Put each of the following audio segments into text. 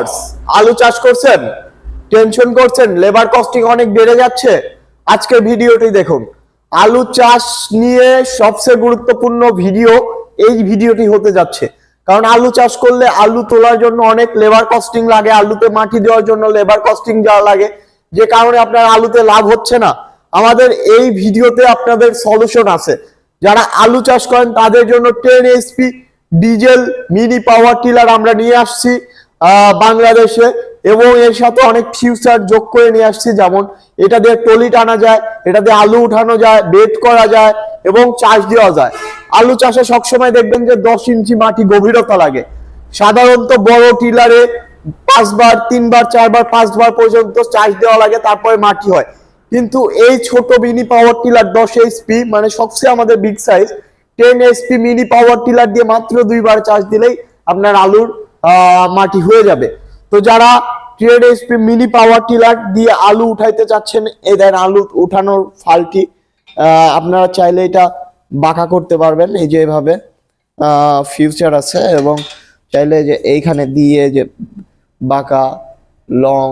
Viewers আলু চাষ করছেন টেনশন করছেন লেবার কস্টিং অনেক বেড়ে যাচ্ছে। আজকের ভিডিওটি দেখুন। আলু চাষ নিয়ে সবচেয়ে গুরুত্বপূর্ণ ভিডিও এই ভিডিওটি হতে যাচ্ছে। কারণ আলু চাষ করলে আলু তোলার জন্য অনেক লেবার কস্টিং লাগে, আলুতে মাটি দেওয়ার জন্য লেবার কস্টিং যাওয়া লাগে, যে কারণে আপনার আলুতে লাভ হচ্ছে না। আমাদের এই ভিডিওতে আপনাদের সলিউশন আছে। যারা আলু চাষ করেন, তাদের জন্য ten HP diesel mini power tiller আমরা নিয়ে আসছি। বাংলাদেশে এবং এর সাথে অনেক ফিউচার যোগ করে নিয়ে আসছি। যেমন এটা দিয়ে টলি টানা যায়, এটা দিয়ে আলু উঠানো যায় বেড করা যায় এবং চাষ দেওয়া যায়। আলু চাষে সবসময় দেখবেন যে দশ ইঞ্চি মাটি গভীরতা লাগে। সাধারণত বড় টিলারে পাঁচবার, তিনবার, চারবার, পাঁচবার পর্যন্ত চাষ দেওয়া লাগে, তারপরে মাটি হয়। কিন্তু এই ছোট মিনি পাওয়ার টিলার দশ এইচপি মানে সবচেয়ে আমাদের big size ten HP mini power tiller দিয়ে মাত্র দুইবার চাষ দিলেই আপনার আলুর মাটি হয়ে যাবে। তো যারা trade SP mini power tiller দিয়ে আলু উঠাইতে চাচ্ছেন, এই দেন আলু উঠানোর ফালটি আপনারা চাইলে এটা বাঁকা করতে পারবেন, এই যে এভাবে ফিউচার আছে এবং চাইলে যে এইখানে দিয়ে যে বাঁকা লং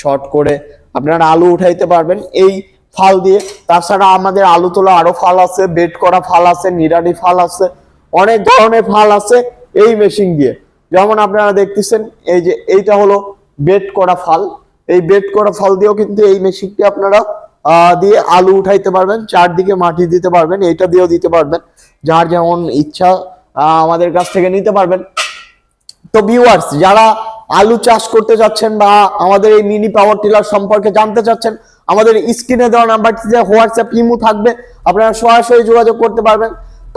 শর্ট করে আপনারা আলু উঠাইতে পারবেন। এই ফাল দিয়ে, তাছাড়া আমাদের আলু তোলা আরও ফাল আছে বেড করা ফাল আছে নিরানি ফাল আছে, অনেক ধরনের ফাল আছে এই মেশিন দিয়ে। যেমন আপনারা দেখতেছেন, এই যে এইটা হলো বেড করা ফাল। এই বেড করা ফাল দিয়েও কিন্তু এই মেশিনটি আপনারা দিয়ে আলু উঠাইতে পারবেন, চারদিকে মাটি দিতে পারবেন, এইটা দিয়েও দিতে পারবেন। যার যেমন ইচ্ছা আমাদের কাছ থেকে নিতে পারবেন। তো ভিউয়ার্স যারা আলু চাষ করতে যাচ্ছেন বা আমাদের এই মিনি পাওয়ার টিলার সম্পর্কে জানতে চাচ্ছেন, আমাদের স্ক্রিনে দেওয়া নাম্বারটিতে হোয়াটসঅ্যাপ ইমো থাকবে। আপনারা সরাসরি যোগাযোগ করতে পারবেন।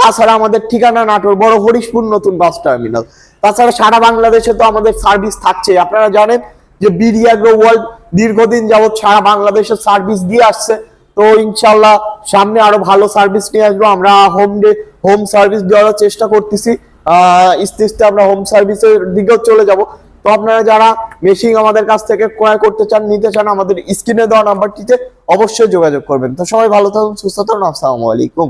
তাছাড়া আমাদের ঠিকানা নাটোর, বড় হরিশপুর নতুন বাস টার্মিনাল। তাছাড়া সারা বাংলাদেশে তো আমাদের সার্ভিস থাকছে আপনারা জানেন যে বিডি অ্যাগ্রো ওয়ার্ল্ড দীর্ঘদিন যাবৎ সারা বাংলাদেশের সার্ভিস দিয়ে আসছে। তো ইনশাল্লাহ সামনে আরও ভালো সার্ভিস নিয়ে আসব। আমরা হোম ডে হোম সার্ভিস দেওয়ার চেষ্টা করতেছি। আহ ইস্তে আমরা হোম সার্ভিসের দিকেও চলে যাব। তো আপনারা যারা মেশিন আমাদের কাছ থেকে ক্রয় করতে চান, নিতে চান, আমাদের স্ক্রিনে দেওয়া নাম্বারটিতে অবশ্যই যোগাযোগ করবেন। তো সবাই ভালো থাকুন, সুস্থ থাকুন। আসসালামু আলাইকুম।